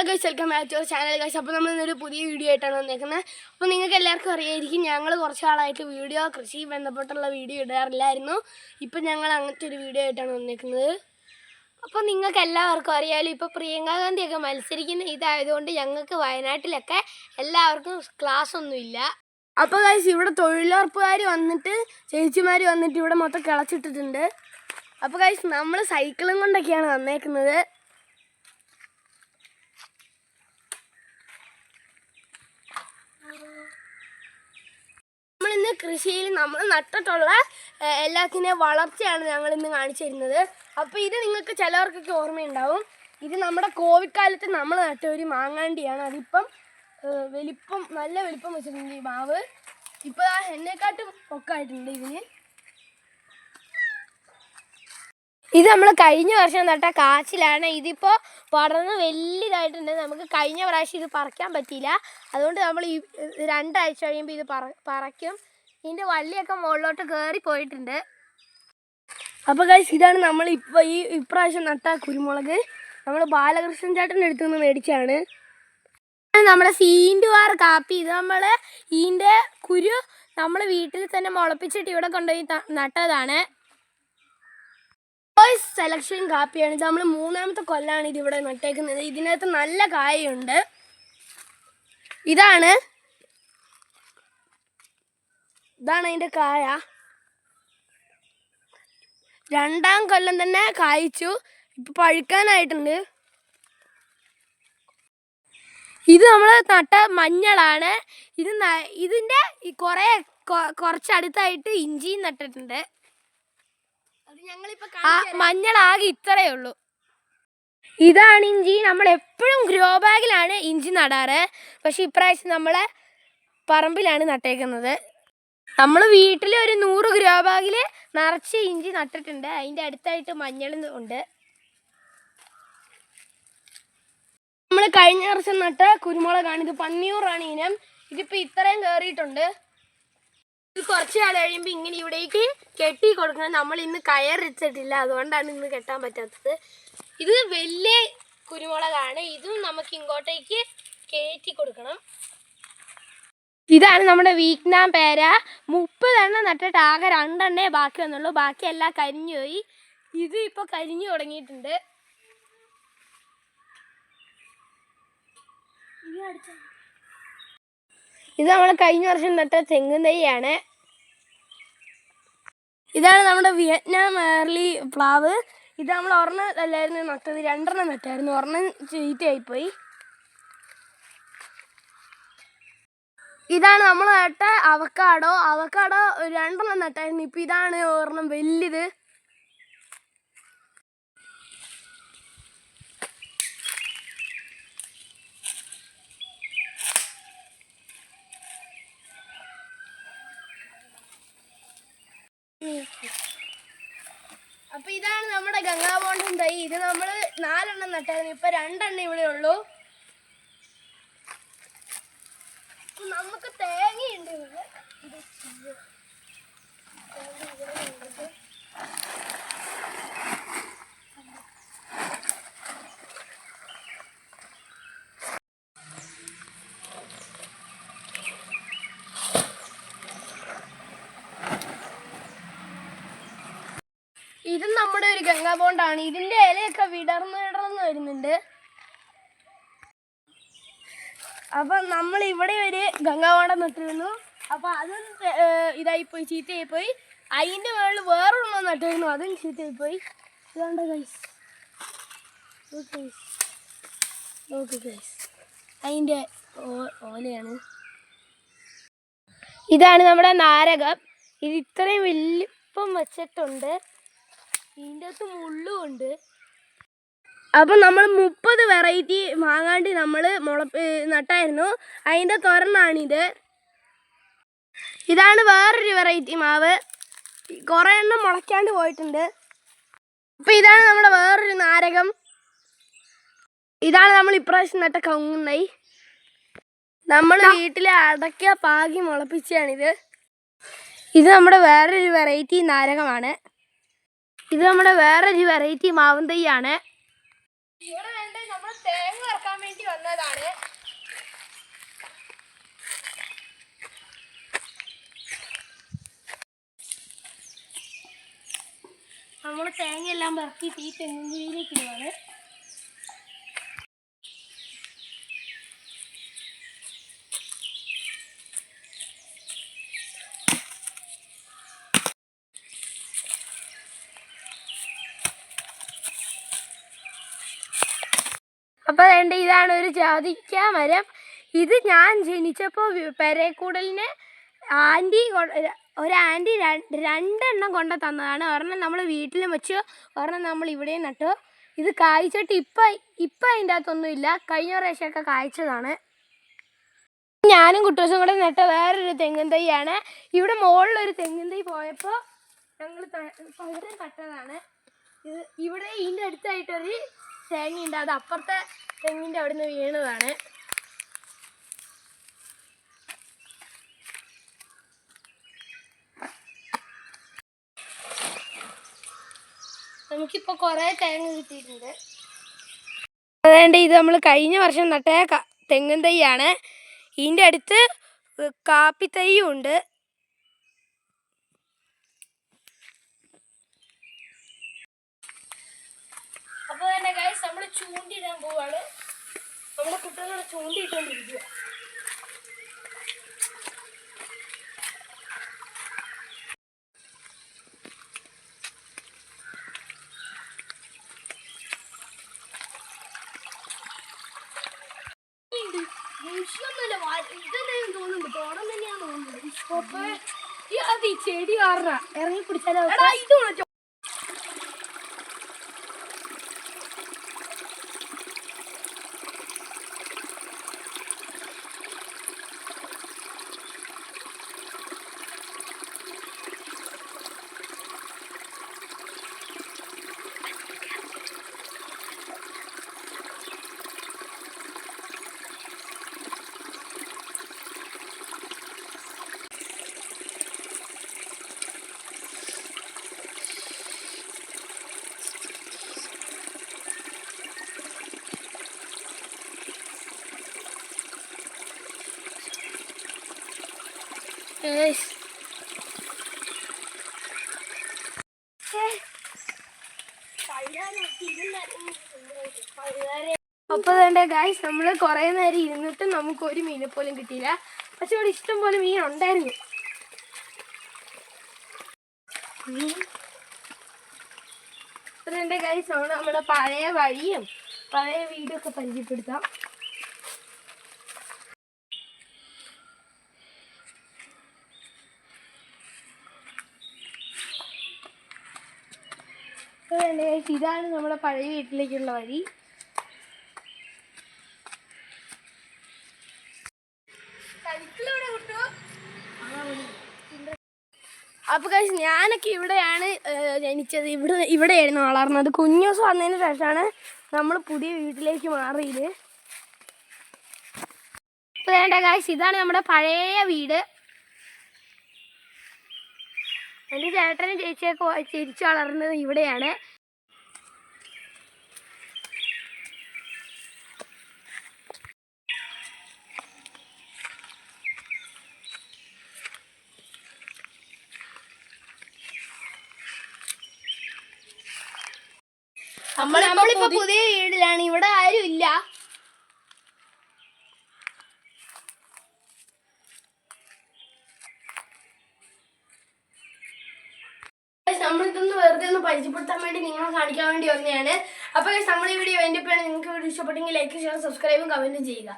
Hello guys welcome back to channel guys അപ്പോൾ നമ്മൾ ഇന്നൊരു പുതിയ വീഡിയോ ആയിട്ടാണ് വന്നേക്കുന്നത് അപ്പോൾ നിങ്ങൾക്ക് എല്ലാവർക്കും അറിയായിരിക്കും ഞങ്ങൾ കുറച്ച് നാളായിട്ട് വീഡിയോ കൃഷി ബന്ധപ്പെട്ടുള്ള വീഡിയോ ഇടാറില്ലായിരുന്നു. ഇപ്പം ഞങ്ങൾ അങ്ങനത്തെ ഒരു വീഡിയോ ആയിട്ടാണ് വന്നേക്കുന്നത്. അപ്പോൾ നിങ്ങൾക്ക് എല്ലാവർക്കും അറിയാമല്ലോ ഇപ്പോൾ പ്രിയങ്ക ഗാന്ധിയൊക്കെ മത്സരിക്കുന്ന ഇതായതുകൊണ്ട് ഞങ്ങൾക്ക് വയനാട്ടിലൊക്കെ എല്ലാവർക്കും ക്ലാസ് ഒന്നുമില്ല അപ്പോൾ ഗൈസ് ഇവിടെ തൊഴിലുറപ്പുകാർ വന്നിട്ട് ചേച്ചിമാർ വന്നിട്ട് ഇവിടെ മൊത്തം കിളച്ചിട്ടിട്ടുണ്ട്. അപ്പോൾ ഗൈസ് നമ്മൾ സൈക്കിളും കൊണ്ടൊക്കെയാണ് വന്നേക്കുന്നത്. കൃഷിയിൽ നമ്മൾ നട്ടിട്ടുള്ള എല്ലാത്തിനെ വളർച്ചയാണ് ഞങ്ങൾ ഇന്ന് കാണിച്ചു തരുന്നത്. അപ്പോൾ ഇത് നിങ്ങൾക്ക് ചിലവർക്കൊക്കെ ഓർമ്മയുണ്ടാവും. ഇത് നമ്മുടെ കോവിഡ് കാലത്ത് നമ്മൾ നട്ട ഒരു മാങ്ങാണ്ടിയാണ്. അതിപ്പം വലിപ്പം നല്ല വലിപ്പം വെച്ചിട്ടുണ്ട് ഈ മാവ്. ഇപ്പോൾ ആ എന്നെക്കാട്ടും ഒക്കെ ആയിട്ടുണ്ട് ഇതിന്. ഇത് നമ്മൾ കഴിഞ്ഞ വർഷം നട്ട കാച്ചിലാണ്. ഇതിപ്പോൾ പടർന്ന് വലിയതായിട്ടുണ്ട് നമുക്ക് കഴിഞ്ഞ പ്രാവശ്യം ഇത് പറിക്കാൻ പറ്റിയില്ല. അതുകൊണ്ട് നമ്മൾ ഈ രണ്ടാഴ്ച കഴിയുമ്പോൾ ഇത് പറ പറിക്കും. ഇതിന്റെ വള്ളിയൊക്കെ മുകളിലോട്ട് കയറി പോയിട്ടുണ്ട് അപ്പോൾ കഴിച്ച് ഇതാണ് നമ്മൾ ഇപ്പോൾ ഈ ഇപ്രാവശ്യം നട്ട കുരുമുളക്. നമ്മൾ ബാലകൃഷ്ണൻ ചേട്ടന്റെ അടുത്ത് നിന്ന് മേടിച്ചാണ് നമ്മുടെ സീന്റുവാർ കാപ്പി. ഇത് നമ്മൾ ഇതിന്റെ കുരു നമ്മൾ വീട്ടിൽ തന്നെ മുളപ്പിച്ചിട്ട് ഇവിടെ കൊണ്ടുപോയി നട്ടതാണ്. Boys selection കാപ്പിയാണ്. ഇത് നമ്മൾ മൂന്നാമത്തെ കൊല്ലാണ് ഇത് ഇവിടെ നട്ടേക്കുന്നത്. ഇതിനകത്ത് നല്ല കായുണ്ട് ഇതാണ് ഇതാണ് അതിന്റെ കായ. രണ്ടാം കൊല്ലം തന്നെ കായ്ച്ചു. ഇപ്പം പഴുക്കാനായിട്ടുണ്ട്. ഇത് നമ്മൾ നട്ട മഞ്ഞളാണ്. ഇത് ഇതിന്റെ ഈ കുറേ കുറച്ചടുത്തായിട്ട് ഇഞ്ചിയും നട്ടിട്ടുണ്ട്. ആ മഞ്ഞളാകെ ഇത്രയേ ഉള്ളൂ. ഇതാണ് ഇഞ്ചി. നമ്മൾ എപ്പോഴും ഗ്രോ ബാഗിലാണ് ഇഞ്ചി നടാറ്. പക്ഷെ ഇപ്രാവശ്യം നമ്മൾ പറമ്പിലാണ് നട്ടേക്കുന്നത്. നമ്മൾ വീട്ടിൽ ഒരു നൂറ് ഗ്രോ ബാഗിൽ നിറച്ച് ഇഞ്ചി നട്ടിട്ടുണ്ട്. അതിന്റെ അടുത്തായിട്ട് മഞ്ഞളും ഉണ്ട്. നമ്മൾ കഴിഞ്ഞ വർഷം നട്ട കുരുമുളകാണ്. ഇത് പന്നിയൂറാണ് ഇനം. ഇതിപ്പോൾ ഇത്രയും കയറിയിട്ടുണ്ട് ഇത് കുറച്ച് കാലം കഴിയുമ്പോൾ ഇങ്ങനെ ഇവിടേക്ക് കെട്ടി കൊടുക്കണം. നമ്മൾ ഇന്ന് കയറിച്ചിട്ടില്ല അതുകൊണ്ടാണ് ഇന്ന് കെട്ടാൻ പറ്റാത്തത്. ഇത് വലിയ കുരുമുളകാണ്. ഇതും നമുക്ക് ഇങ്ങോട്ടേക്ക് കയറ്റി കൊടുക്കണം. ഇതാണ് നമ്മുടെ വീക്നാം പേര. മുപ്പതെണ്ണം നട്ടിട്ട് ആകെ രണ്ടെണ്ണേ ബാക്കി വന്നുള്ളൂ ബാക്കിയെല്ലാം കരിഞ്ഞു പോയി ഇത് ഇപ്പോൾ കരിഞ്ഞു തുടങ്ങിയിട്ടുണ്ട്. ഇത് നമ്മൾ കഴിഞ്ഞ വർഷം നട്ട തെങ്ങും തൈയാണ് ഇതാണ് നമ്മുടെ വിയറ്റ്നാം ഏർലി പ്ലാവ്. ഇത് നമ്മൾ ഒരെണ്ണം അല്ലായിരുന്നു നട്ടത്. രണ്ടെണ്ണം നട്ടായിരുന്നു. ഒരെണ്ണം ചീത്തയായിപ്പോയി. ഇതാണ് നമ്മൾ നട്ട അവക്കാടോ. അവക്കാടോ രണ്ടെണ്ണം നട്ടായിരുന്നു. ഇപ്പം ഇതാണ് ഒരെണ്ണം വലിയത് അപ്പൊ ഇതാണ് നമ്മുടെ ഗംഗാബോണ്ടൻ തൈ. ഇത് നമ്മൾ നാലെണ്ണം നട്ടായിരുന്നു. ഇപ്പൊ രണ്ടെണ്ണം ഇവിടെ ഉള്ളൂ അപ്പൊ നമുക്ക് തേങ്ങയുണ്ട് ഇത് ഇത് നമ്മുടെ ഒരു ഗംഗാ ബോണ്ടാണ്. ഇതിന്റെ ഇലയൊക്കെ വിടർന്ന് വിടർന്ന് വരുന്നുണ്ട്. അപ്പൊ നമ്മൾ ഇവിടെ ഒരു ഗംഗാ ബോണ്ടം നട്ടിരുന്നു. അപ്പൊ അതും ഇതായി പോയി ചീത്തയായി പോയി അതിന്റെ മുകളിൽ വേറൊരെണ്ണം നട്ടിരുന്നു അതും ചീത്തയായി പോയി അതിന്റെ ഓലയാണ്. ഇതാണ് നമ്മുടെ നാരകം. ഇത് ഇത്രയും വലിപ്പം വെച്ചിട്ടുണ്ട്. ഇതിന്റെ അകത്ത് മുള്ളും ഉണ്ട്. അപ്പം നമ്മൾ മുപ്പത് വെറൈറ്റി മാങ്ങാണ്ടി നമ്മൾ മുള ഏ, നട്ടായിരുന്നു. അതിന്റെ തുറന്നാണിത് ഇതാണ് വേറൊരു വെറൈറ്റി മാവ്. കുറേ എണ്ണം മുളയ്ക്കാണ്ട് പോയിട്ടുണ്ട്. അപ്പം ഇതാണ് നമ്മുടെ വേറൊരു നാരകം. ഇതാണ് നമ്മൾ ഇപ്രാവശ്യം നട്ട കൗങ്ങുണ്ടായി നമ്മൾ വീട്ടിലെ അടയ്ക്ക പാകി മുളപ്പിച്ചാണിത് ഇത് നമ്മുടെ വേറൊരു വെറൈറ്റി നാരകമാണ്. ഇത് നമ്മുടെ വേറൊരു വെറൈറ്റി മാവും തൈയാണ്. ഇവിടെ വേണ്ടത് നമ്മൾ തേങ്ങ വറക്കാൻ വേണ്ടി വന്നതാണ്. നമ്മൾ തേങ്ങയെല്ലാം വറക്കി തീ തെങ്ങും കുഴിയിലേക്ക് ഇടുവാണ്. അപ്പോൾ വേണ്ട ഇതാണ് ഒരു ജാതിക്ക മരം. ഇത് ഞാൻ ജനിച്ചപ്പോൾ പെരേക്കൂടലിന് ആന്റി ഒരു ആന്റി രണ്ടെണ്ണം കൊണ്ട തന്നതാണ്. ഒരെണ്ണം നമ്മൾ വീട്ടിലും വെച്ചു ഒരെണ്ണം നമ്മൾ ഇവിടെയും നട്ടു. ഇത് കായ്ച്ചിട്ട് ഇപ്പം ഇപ്പം അതിന്റെ അകത്തൊന്നുമില്ല. കഴിഞ്ഞ പ്രാവശ്യമൊക്കെ കായ്ച്ചതാണ്. ഞാനും കുട്ടൂസും കൂടെ നട്ട വേറൊരു തെങ്ങിൻ തൈയാണ്. ഇവിടെ മുകളിലൊരു തെങ്ങിൻ തൈ പോയപ്പോൾ ഞങ്ങൾ പകരം നട്ടതാണ്. ഇത് ഇവിടെ ഇതിന്റെ അടുത്തായിട്ടൊരു തേങ്ങയുണ്ട്. അത് അപ്പുറത്തെ തെങ്ങിന്റെ അവിടെ നിന്ന് വീണതാണ്. നമുക്കിപ്പോൾ കുറേ തേങ്ങ കിട്ടിയിട്ടുണ്ട്. അതുകൊണ്ട് ഇത് നമ്മൾ കഴിഞ്ഞ വർഷം നട്ട തെങ്ങും തൈയാണ്. ഇതിന്റെ അടുത്ത് കാപ്പി തൈയും ഉണ്ട്. അപ്പോൾ തന്നെ ഗൈസ് നമ്മൾ ചൂണ്ടിയിടാൻ പോവാണ്. നമ്മുടെ കുട്ടികളെ ചൂണ്ടിയിട്ടുകൊണ്ടിരിക്കുക ഈ ചെടി കാരണ ഇറങ്ങി പിടിച്ചാലോ? ഇത് അപ്പൊ തന്നെ ഗായ്സ് നമ്മൾ കുറെ നേരം ഇരുന്നിട്ട് നമുക്ക് ഒരു മീനെ പോലും കിട്ടിയില്ല. പക്ഷെ ഇവിടെ ഇഷ്ടം പോലെ മീൻ ഉണ്ടായിരുന്നു. അപ്പൊ ഗായ്സ് നമ്മൾ നമ്മുടെ പഴയ വഴിയും പഴയ വീടൊക്കെ പരിചയപ്പെടുത്താം. ഇപ്പൊ ഇതാണ് നമ്മുടെ പഴയ വീട്ടിലേക്കുള്ള വഴി. അപ്പൊ കഴിച്ച് ഞാനൊക്കെ ഇവിടെയാണ് ജനിച്ചത്. ഇവിടെ ഇവിടെയായിരുന്നു വളർന്നത്. കുഞ്ഞു ദിവസം വന്നതിന് ശേഷമാണ് നമ്മൾ പുതിയ വീട്ടിലേക്ക് മാറിയത്. ഇപ്പൊ വേണ്ട കാശ് ഇതാണ് നമ്മുടെ പഴയ വീട്. എന്റെ ചേട്ടനും ചേച്ചിയൊക്കെ ചിരിച്ചു വളർന്നത് ഇവിടെയാണ്. നമ്മളിപ്പോ പുതിയ വീടിലാണ്. ഇവിടെ ആരും ഇല്ല. നമ്മളിതൊന്ന് വെറുതെ ഒന്ന് പരിചയപ്പെടുത്താൻ വേണ്ടി നിങ്ങളെ കാണിക്കാൻ വേണ്ടി വന്നതാണ്. അപ്പോൾ നമ്മൾ ഈ വീഡിയോ എന്റെ നിങ്ങൾക്ക് വീഡിയോ ഇഷ്ടപ്പെട്ടെങ്കിൽ ലൈക്ക് ഷെയർ സബ്സ്ക്രൈബും കമന്റും ചെയ്യുക.